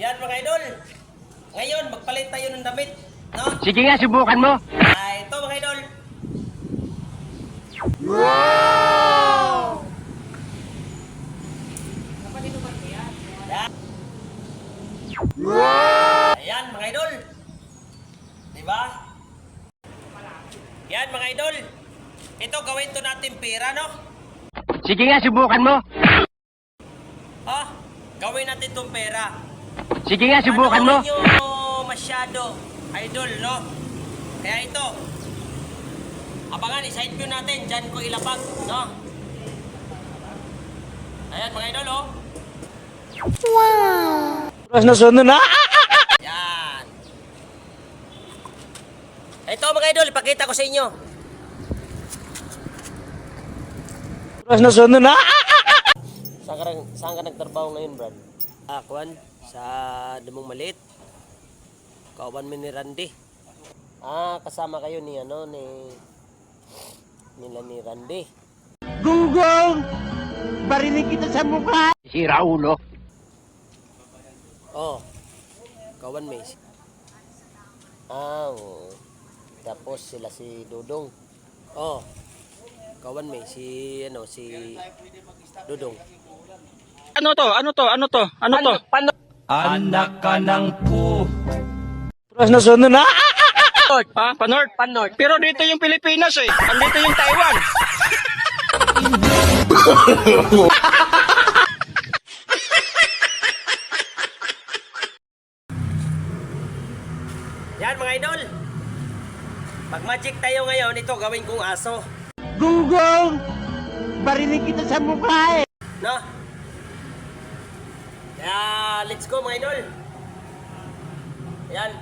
Yan mga idol. Ngayon, magpalit tayo ng damit. No? Sige nga, subukan mo. Ah, ito mga idol. Wow! Ayan mga idol. Di ba? Yan mga idol. Ito gawin to natin pera, no? Sige nga, subukan mo. Ha? Gawin natin tong pera. Sige nga, subukan mo. Panoorin nyo masyado, idol, no? Kaya ito, abangan, iside view natin, dyan ko ilapag, no? Ayan, mga idol, oh. Terus nasunod na. Yan. Ito, mga idol, ipakita ko sa inyo. Terus nasunod na. Saan ka, saan ka nagtrabaho ngayon, Brad? Ah, Kwan, sa Dumong Maliit. Kauban mo ni Randy. Ah, kasama kayo ni, ano, ni... Nila ni Randy. Gunggong! Barinig kita sa mukha! Si Raulo. Oh, kawan may. Ah, oo. Tapos sila si Dudong. Oh, kawan may si ano si Dudong. Ano to? Ano to? Ano to? Ano to? Paano? Anak ka ng pu. Terus nasunod na. Ha? Panord? Panord. Pero dito yung Pilipinas eh. Andito yung Taiwan. Yan mga idol. Pag magic tayo ngayon, ito gawin kong aso. Gunggong! Barinig kita sa mukha eh! No? Kaya, let's go mga idol. Yan.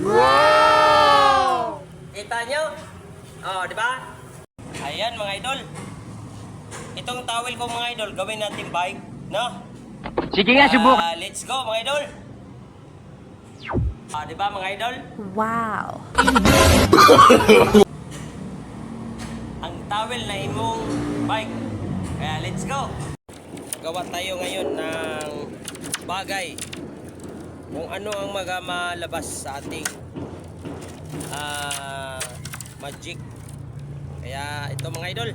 wow! Kita nyo? Oh, di ba? Ayan mga idol. Itong towel ko mga idol, gawin natin bike. No? Sige nga, subukan. Ah, let's go mga idol. Ah, di ba mga idol? Wow. ang towel na imong bike. Kaya let's go. Gawa tayo ngayon ng bagay kung ano ang mga malabas sa ating ah, magic. Kaya ito mga idol.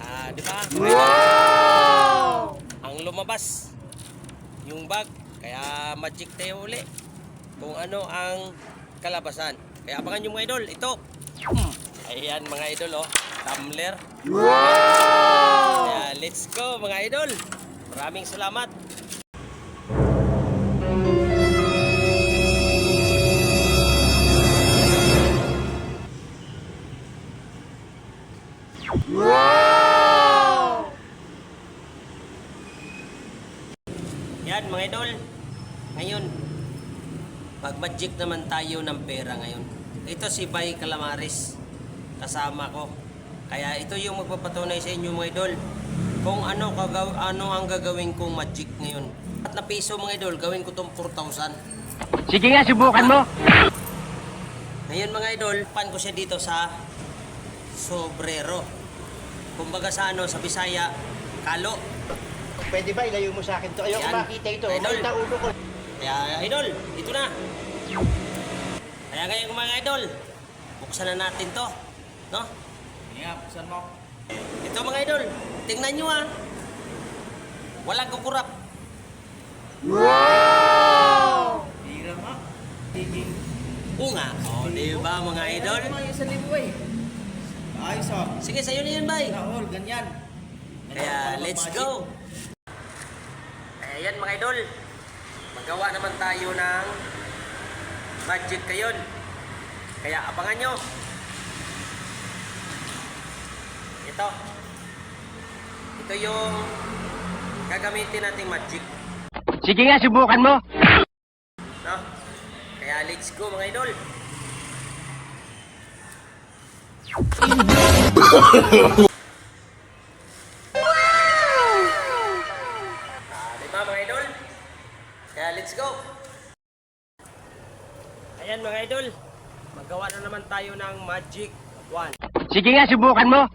Ah, di ba? Idol? Ang lumabas yung bag. Kaya magic tayo uli. Kung ano ang kalabasan. Kaya abangan nyo mga idol. Ito. Ayan mga idol oh. Tumbler. Wow! Kaya let's go mga idol. Maraming salamat. Yan mga idol. Ngayon, mag-magic naman tayo ng pera ngayon. Ito si Bay Calamares. Kasama ko. Kaya ito yung magpapatunay sa inyo mga idol. Kung ano, kagaw ano ang gagawin kong magic ngayon. At na piso mga idol, gawin ko tong 4,000. Sige nga, subukan mo. Ngayon mga idol, pan ko siya dito sa sobrero. Kumbaga sa ano, sa Bisaya, kalo. Pwede ba ilayo mo sa akin to? Ayoko Yan. makita ito. Idol. May ulo ko. Kaya idol, ito na. Kaya ngayon mga idol, buksan na natin to. No? Nga, buksan mo. Ito mga idol, tingnan nyo ah. Walang kukurap. Hira nga. Tiging. Oo nga. O, di ba mga idol? Mga isang libo eh. Ayos oh. Sige, sa'yo na yan, bay. Raul, ganyan. Kaya, let's go. Kaya yan mga idol. Magawa naman tayo ng magic kayon. Kaya abangan nyo. Ito. Ito yung gagamitin nating magic. Sige nga, subukan mo. No? Kaya let's go mga idol. Ah, di ba mga idol? Kaya let's go. Ayan mga idol. Magawa na naman tayo ng magic 1. Sige nga, subukan mo.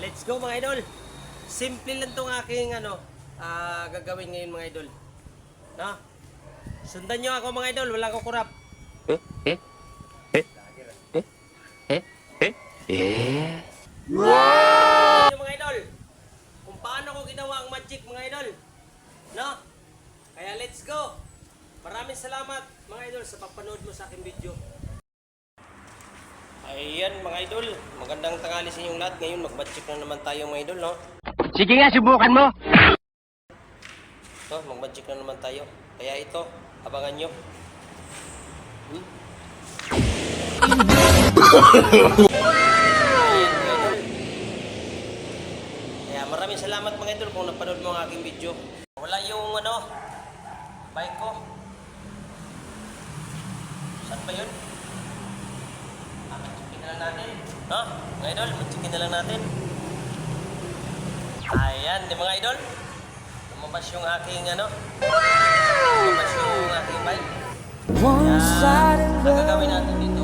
Let's go mga idol. simple lang tong aking ano, ah, gagawin ngayon mga idol. No? Sundan nyo ako mga idol, wala akong kurap. Yung mga idol, kung paano ko ginawa ang magic mga idol. No? Kaya let's go. Maraming salamat mga idol sa pagpanood mo sa aking video. Ayan mga idol, magandang tanghali sa inyong lahat. Ngayon mag-magic na naman tayo mga idol, no? Sige nga, subukan mo. Ito, mag-magic na naman tayo. Kaya ito, abangan nyo. Hmm? Ayan. Kaya maraming salamat mga idol kung napanood mo ang aking video. Wala yung ano, bike ko. Saan ba yun? Ah, magikin na lang natin. No? Mga idol, magikin na lang natin. Ayan, di mga idol. Lumabas yung aking ano. Lumabas yung aking bike. Kaya, ang gagawin natin dito,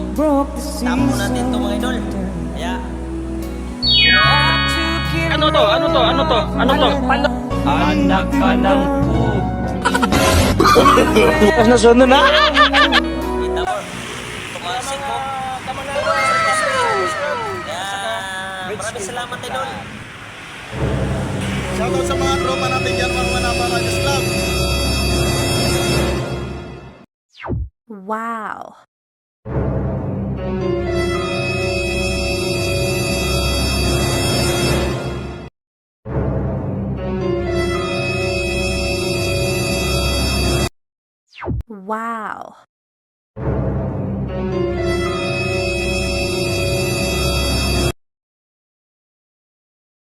tapo natin to mga idol. Kaya, Ano to? Ano to? Ano to? Ano to? Anak ka ng po. Tapos na sunod na. Shoutout sa mga tropa natin yan, mga manapa Rogers Club. Wow. Wow.